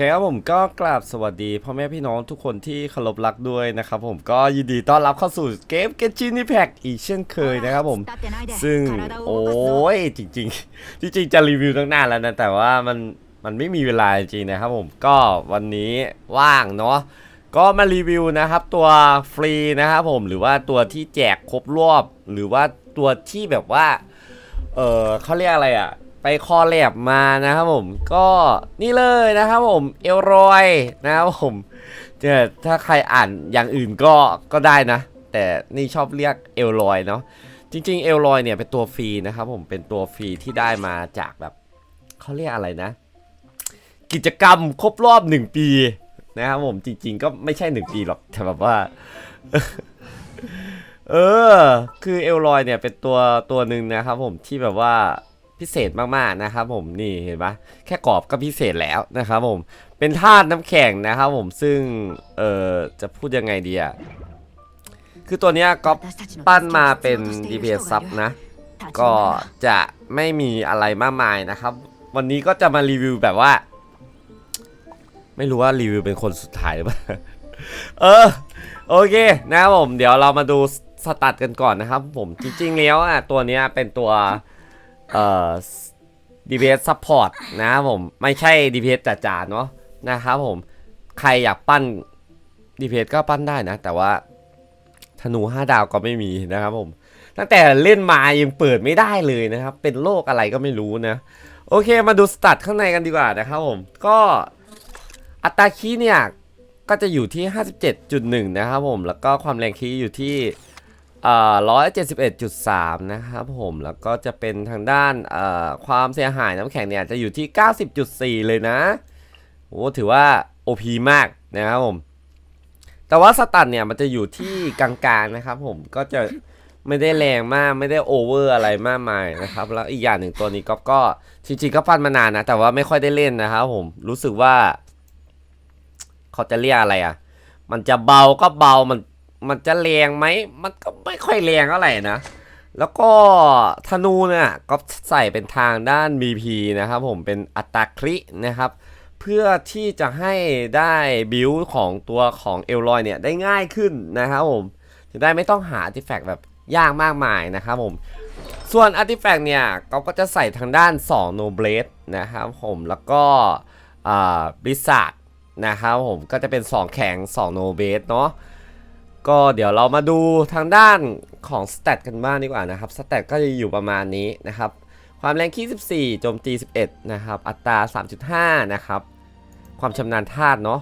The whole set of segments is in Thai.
เคครับผมก็กราบสวัสดีพ่อแม่พี่น้องทุกคนที่เคารพรักด้วยนะครับผมก็ยินดีต้อนรับเข้าสู่เกมเกจินิแพกอีกเช่นเคยนะครับผม ซึ่งโอ้ยจริงๆ จริงๆจะรีวิวตั้งนานแล้วนะ แต่ว่ามันมันไม่มีเวลาจริงๆนะครับผมก็วันนี้ว่างเนาะก็มารีวิวนะครับตัวฟรีนะครับผมหรือว่าตัวที่แจกครบรอบ หรือว่าตัวที่แบบว่าเออเขาเรียกอะไรอะ ไปคอแลบมานะครับผมก็นี่เลยนะครับผมเอลรอยนะครับผมเจอถ้าใครอ่านอย่างอื่นก็ก็ได้นะ แต่นี่ชอบเรียกเอลรอยเนาะจริงๆเอลรอยเนี่ยเป็นตัวฟรีนะครับผมเป็นตัวฟรีที่ได้มาจากแบบเขาเรียกอะไรนะ กิจกรรมครบรอบหนึ่งปีนะครับผมจริง ๆ ก็ไม่ใช่หนึ่งปีหรอกแต่แบบว่าเออ คือเอลลอยเนี่ยเป็นตัวตัวหนึ่งนะครับผมที่แบบว่า พิเศษมากๆนะครับผมนี่เห็นปะแค่กรอบก็พิเศษแล้วนะครับผมเป็นธาตุน้ำแข็งนะครับผมซึ่งเออจะพูดยังไงดีอะคือตัวเนี้ยก็ปั้นมาเป็น DPS ซับนะ ก็จะไม่มีอะไรมากมายนะครับ วันนี้ก็จะมารีวิวแบบว่า ไม่รู้ว่ารีวิวเป็นคนสุดท้ายหรือเปล่าเออโอเคนะครับผม เดี๋ยวเรามาดูสตัดกันก่อนนะครับผมจริงๆแล้วอะตัวเนี้ยเป็นตัว เอ่อ DPS support นะครับผม ไม่ใช่ DPS จ๋าๆเนาะนะครับผม ใครอยากปั้น DPS ก็ปั้นได้นะ แต่ว่าธนู 5 ดาวก็ไม่มีนะครับผม ตั้งแต่เล่นมายังเปิดไม่ได้เลยนะครับ เป็นโรคอะไรก็ไม่รู้นะ โอเคมาดูสตัดข้างในกันดีกว่านะครับผม ก็อัตราคีเนี่ยก็จะอยู่ที่ 57.1 นะครับผม แล้วก็ความแรงคีอย์ อยู่ที่เอ่อ171.3นะครับผมแล้วก็จะเป็นทางด้านความเสียหายน้ำแข็งเนี่ยจะอยู่ที่90.4เลยนะโอ้ถือว่า OP มากนะครับผม แต่ว่าสตันเนี่ยมันจะอยู่ที่กลางๆนะครับผมก็จะไม่ได้แรงมากไม่ได้โอเวอร์อะไรมากมายนะครับ แล้วอีกอย่างหนึ่งตัวนี้ก็ก็จริงๆก็ปั้นมานานนะ แต่ว่าไม่ค่อยได้เล่นนะครับผมรู้สึกว่าเขาจะเรียกอะไรอะ มันจะเบาก็เบามัน มันจะแรงไหม มันก็ไม่ค่อยแรงเท่าไหร่นะ แล้วก็ธนูเนี่ยก็ใส่เป็นทางด้าน BP นะครับผมเป็นอัตราครินะครับ เพื่อที่จะให้ได้บิวของตัวของเอลลอยเนี่ยได้ง่ายขึ้นนะครับผมจะได้ไม่ต้องหาอาร์ติแฟกแบบยากมากมายนะครับผม ส่วนอาร์ติแฟกต์เนี่ยเขาก็จะใส่ทางด้าน2โนเบลดนะครับผมแล้วก็บริษัทนะครับผมก็จะเป็น 2 แข็ง2โนเบสเนาะ ก็เดี๋ยวเรามาดูทางด้านของสเตตกันบ้างดีกว่านะครับสเตตก็จะอยู่ประมาณนี้นะครับความแรงคี14โจมตี 11 นะครับ อัตรา 3.5 นะครับ ความชำนาญธาตุเนาะ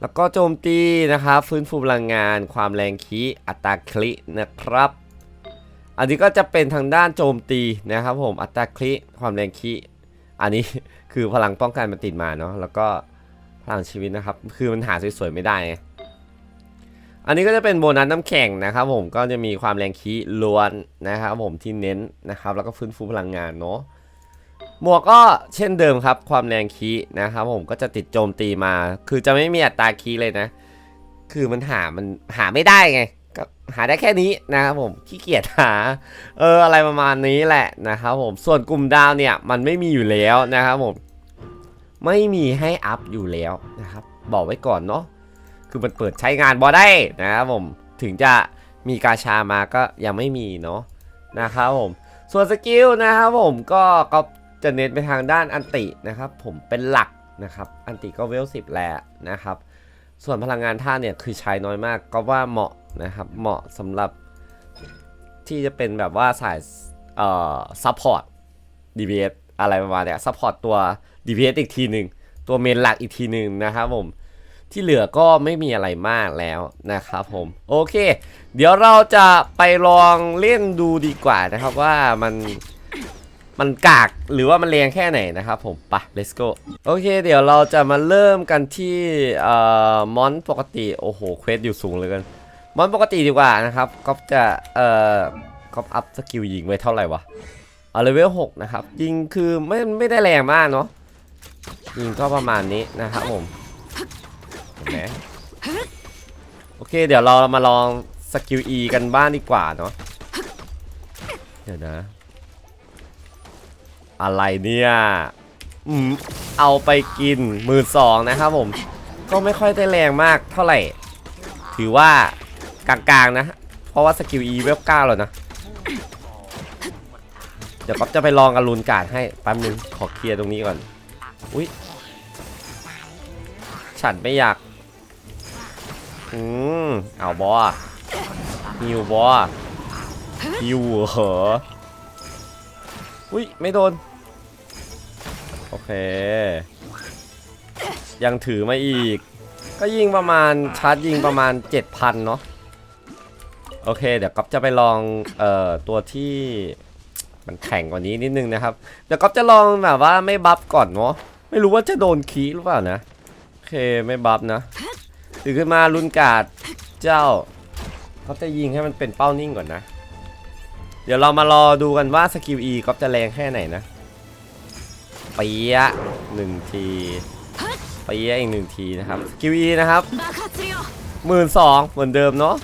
แล้วก็โจมตีนะครับ ฟื้นฟูพลังงาน ความแรงคีอัตราคลินะครับ อันนี้ก็จะเป็นทางด้านโจมตีนะครับผม อัตราคลิความแรงคีอันนี้คือพลังป้องกันมันติดมาเนาะ แล้วก็พลังชีวิตนะครับ คือมันหาสวยๆไม่ได้ อันนี้ก็จะเป็นโบนัสน้ำแข็งนะครับผมก็จะมีความแรงคีล้วนนะครับผมที่เน้นนะครับแล้วก็ฟื้นฟูพลังงานเนาะหมวกก็เช่นเดิมครับ ความแรงคีนะครับผมก็จะติดโจมตีมา คือจะไม่มีอัตราคีเลยนะ คือมันหามันหาไม่ได้ไงก็หาได้แค่นี้นะครับผมขี้เกียจหาเอออะไรประมาณนี้แหละนะครับผมส่วนกลุ่มดาวเนี่ยมันไม่มีอยู่แล้วนะครับผมไม่มีให้อัพอยู่แล้วนะครับ บอกไว้ก่อนเนาะ คือมันเปิดใช้งานบอได้นะครับผมถึงจะมีกาชามาก็ยังไม่มีเนาะนะครับผม ส่วนสกิลนะครับผมก็ก็จะเน้นไปทางด้านอันตินะครับผมเป็นหลักนะครับอันติก็เวลสิบแล้วนะครับ ส่วนพลังงานท่าเนี่ยคือใช้น้อยมากก็ว่าเหมาะนะครับเหมาะสำหรับที่จะเป็นแบบว่าสายเอ่อซัพพอร์ต DPS อะไรประมาณเนี้ยซัพพอร์ตตัว DPS อีกทีหนึ่งตัวเมนหลักอีกทีหนึ่งนะครับผม ที่เหลือก็ไม่มีอะไรมากแล้วนะครับผมโอเค เดี๋ยวเราจะไปลองเล่นดูดีกว่านะครับว่ามันมันกากหรือว่ามันแรงแค่ไหนนะครับผมไปะ let's go โอเค เดี๋ยวเราจะมาเริ่มกันที่เอ่อมอนปกติโอ้โหเควสอยู่สูงเลยกันมอนปกติดีกว่านะครับก็จะเอ่อก็อัพสกิลยิงไว้เท่าไหร่วะเอาเลเวล6นะครับยิงคือไม่ไม่ได้แรงมากเนาะยิงก็ประมาณนี้นะครับผม เห็นไหมโอเค เดี๋ยวเรามาลองสกิล E กันบ้างดีกว่าเนาะเดี๋ยวนะ อะไรเนี่ยอืมเอาไปกินมื่นสองนะครับผม ก็ไม่ค่อยได้แรงมากเท่าไหร่ ถือว่ากลางๆนะ เพราะว่าสกิล E เวลเก้าแล้วนะ เดี๋ยวก๊อฟจะไปลองกับลูนการ์ดให้แป๊บนึงขอเคลียร์ตรงนี้ก่อน อุ้ยฉันไม่อยาก อืมเอาบอฮิวบอฮิวเหรออุ้ยไม่โดน โอเค ยังถือมาอีก ก็ยิงประมาณชาร์จยิงประมาณ 7,000 เนาะโอเค เดี๋ยวก๊อฟจะไปลองเอ่อตัวที่มันแข่งกว่านี้นิดนึงนะครับ เดี๋ยวก๊อฟจะลองแบบว่าไม่บัฟก่อนเนาะไม่รู้ว่าจะโดนคีหรือเปล่านะ โอเคไม่บัฟนะ ตื่นขึ้นมาลุนกาดเจ้าเขาจะยิงให้มันเป็นเป้านิ่งก่อนนะ เดี๋ยวเรามารอดูกันว่าสกิลอีก็จะแรงแค่ไหนนะเปียหนึ่งทีเปียอีกหนึ่งทีนะครับสกิลอีนะครับหมื่นสองเหมือนเดิมเนาะ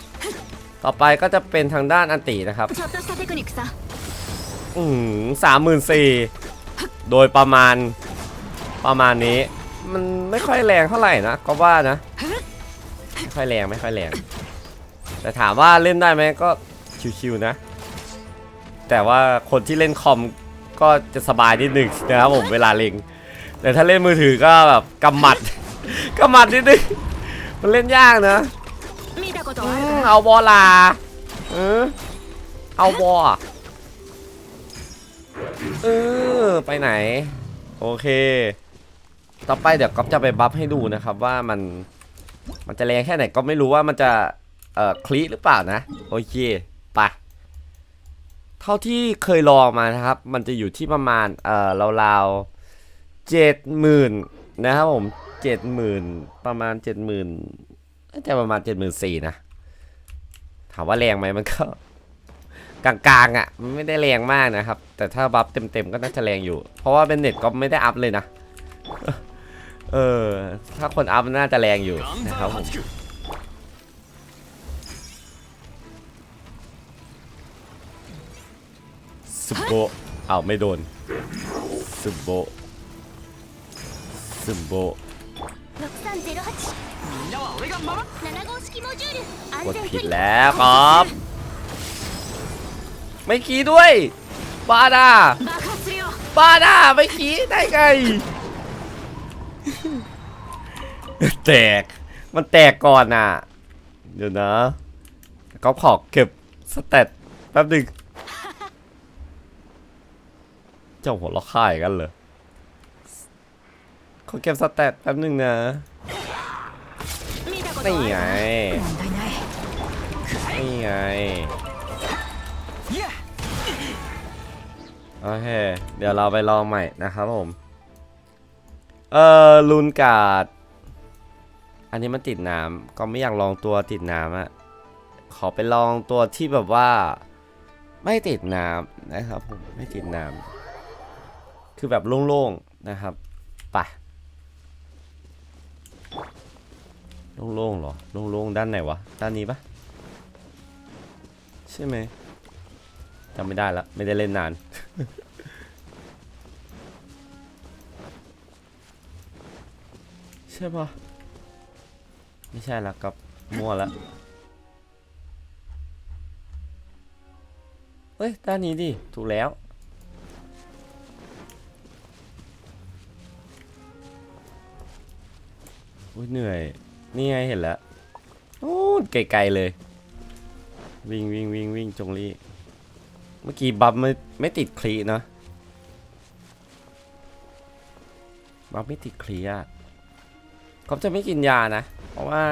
ต่อไปก็จะเป็นทางด้านอันตีนะครับอืมสามหมื่นสี่โดยประมาณประมาณนี้ มันไม่ค่อยแรงเท่าไหร่นะ ก็ว่านะ ค่อยแรงไม่ค่อยแรง แต่ถามว่าเล่นได้ไหมก็ชิวๆนะ แต่ว่าคนที่เล่นคอมก็จะสบายนิดหนึ่งนะครับผมเวลาเล็ง แต่ถ้าเล่นมือถือก็แบบกำหมัดกำหมัดนิดนึงมันเล่นยากนะเอาบอลาเออเอาบอลเออไปไหน โอเค ต่อไปเดี๋ยวก๊อฟจะไปบัฟให้ดูนะครับว่ามัน มันจะแรงแค่ไหนก็ไม่รู้ว่ามันจะเอ่อคลิหรือเปล่านะ โอเคไปเท่าที่เคยลองมานะครับ มันจะอยู่ที่ประมาณเอ่อราวๆเจ็ดหมื่นนะครับผมเจ็ดหมื่นประมาณเจ็ดหมื่นน่าจะประมาณเจ็ดหมื่นสี่นะ ถามว่าแรงไหมมันก็กลางๆอะมันไม่ได้แรงมากนะครับ แต่ถ้าบัฟเต็มๆก็น่าจะแรงอยู่ เพราะว่าเป็นเน็ตก็ไม่ได้อัพเลยนะ เออ ถ้าคนอัพน่าจะแรงอยู่นะครับผมสโบเอาไม่โดนสโบสโบกดผิดแล้วครับ ไม่ขี้ด้วย บาดาบาดาไม่ขี้ได้ไง แตก มันแตกก่อนน่ะ เดี๋ยวนะก็ขอเก็บสเตตแป๊บหนึ่งเจ้าหัวเราะค่ายกันเลยขาเก็บสเตตแป๊บหนึ่งนะนี่ไงนี่ไงโอเค เดี๋ยวเราไปลองใหม่นะครับผม เออลูนกาด อันนี้มันติดน้ำก็ไม่อยากลองตัวติดน้ำอะขอไปลองตัวที่แบบว่า ไม่ติดน้ำนะครับผมไม่ติดน้ำคือแบบโล่งๆนะครับไปโล่งๆหรอโล่งๆด้านไหนวะด้านนี้ปะใช่ไหมจำไม่ได้ละไม่ได้เล่นนาน ใช่ปะ ไม่ใช่ละกับมั่วละเฮ้ยด้านนี้ดิถูกแล้วอุ้ยเหนื่อย นี่ไงเห็นแล้วโอ้ไกลๆเลย วิ่งวิ่งวิ่งวิ่งจงรีเมื่อกี้บัฟไม่ไม่ติดคลีนะบัฟไม่ติดคลีอะเขาจะไม่กินยานะ เพราะว่า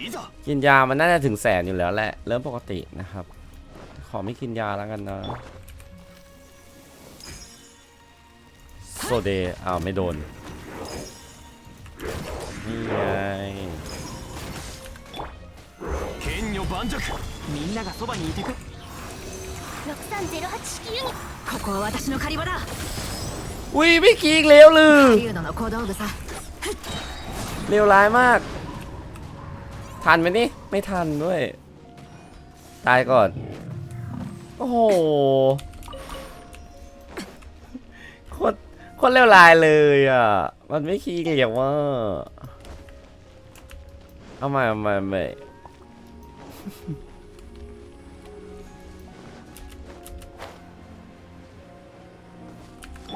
いざ กินยามันน่าจะถึงแสนอยู่แล้วแหละ เริ่มปกตินะครับ ขอไม่กินยาแล้วกันนะ โซเดย์อ้าวไม่โดน นี่ไง 剣女盤石みんながそばにいてく6308式ユニここは私の狩り場だ อุ้ยไม่กีกเร็วเลย 竜野の小道具さ เร็วร้ายมาก ทันไหมนี่ ไม่ทันด้วย ตายก่อน โอ้โหโคตรโคนเลวร้ายเลยอะ มันไม่ขี้เกียจว่าเอามาเอามาเอามา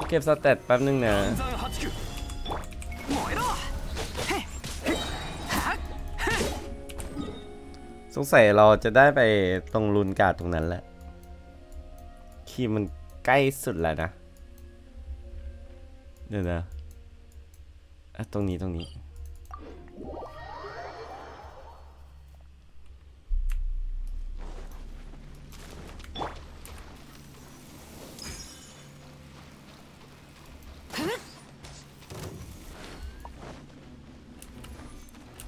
เก็บสเตตแป๊บนึงนะ สงสัยเราจะได้ไปตรงรุนการ์ดตรงนั้นแหละ คีมันใกล้สุดแล้วนะ เดี๋ยวนะอะตรงนี้ตรงนี้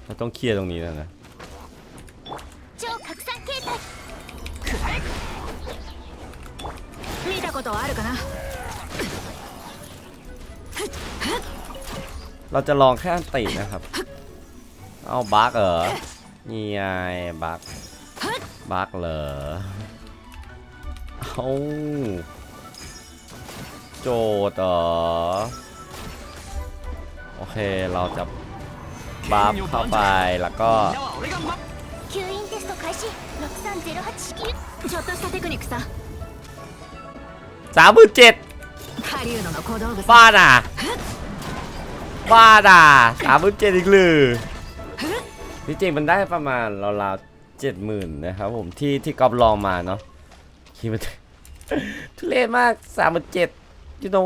เราต้องเคลียร์ตรงนี้แล้วนะ ことあるかな เราจะลองแค่อันตินะครับ เอาบักเหรอ นี่ไงบักบักเหรอ เอาโจทย์เหรอ โอเค เราจะบัฟเข้าไป แล้วก็ みんなは俺がま吸引テスト開始6308式ちょっとしたテクニックさ สามหมื่นเจ็ดบ้าน่ะบ้าด่ะสามหมื่นเจ็ดอีกเลยที่จริงมันได้ประมาณราวๆเจ็ดหมื่นนะครับผมที่ที่กอบลองมาเนาะคิดมันทุเรศมากสามหมื่นเจ็ดยูโน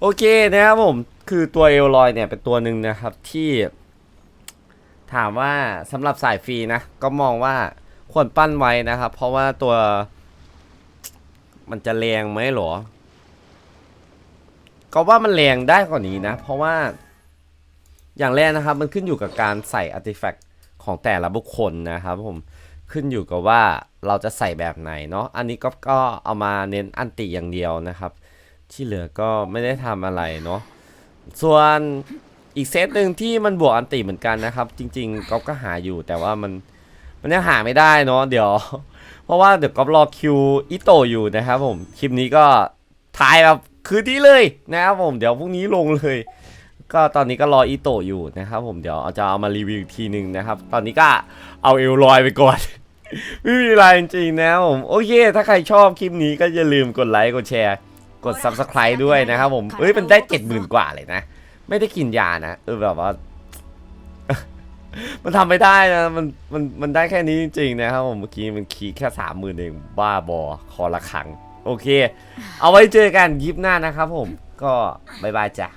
โอเคนะครับผมคือตัวเอลลอยเนี่ยเป็นตัวหนึ่งนะครับที่ถามว่าสำหรับสายฟรีนะ ก็มองว่าควรปั้นไว้นะครับ เพราะว่าตัว มันจะแรงไหมหรอ ก็ว่ามันแรงได้กว่านี้นะ เพราะว่า อย่างแรกนะครับ มันขึ้นอยู่กับการใส่อาร์ติแฟกต์ของแต่ละบุคคลนะครับผมขึ้นอยู่กับว่าเราจะใส่แบบไหนเนาะอันนี้ก็ก็เอามาเน้นอันติอย่างเดียวนะครับ ที่เหลือก็ไม่ได้ทำอะไรเนาะส่วนอีกเซตหนึ่งที่มันบวกอันติเหมือนกันนะครับ จริงๆก๊อฟก็หาอยู่แต่ว่ามันมันยังหาไม่ได้เนาะเดี๋ยว ราะว่าเดี๋ยวก๊อฟรอคิวอิโตะอยู่นะครับผมคลิปนี้ก็ถ่ายแบบคืนนี้เลยนะครับผมเดี๋ยวพรุ่งนี้ลงเลย ก็ตอนนี้ก็รออิโตะอยู่นะครับผมเดี๋ยวจะเอามารีวิวอีกทีหนึ่งนะครับ ตอนนี้ก็เอาเอลลอยไปก่อน ไม่มีอะไรจริงๆนะครับผมโอเค ถ้าใครชอบคลิปนี้ก็อย่าลืมกดไลค์กดแชร์กด Subscribe ด้วยนะครับผมเอ้ยมันได้เจ็ดหมื่นกว่าเลยนะ ไม่ได้กินยานะเออแบบว่า มันทำไม่ได้นะมันมันมันได้แค่นี้จริงๆนะครับผมเมื่อกี้มันคีแค่สามหมื่นเองบ้าบอคอละครัง โอเค เอาไว้เจอกันยิปหน้านะครับผมก็บายบายจ้ะ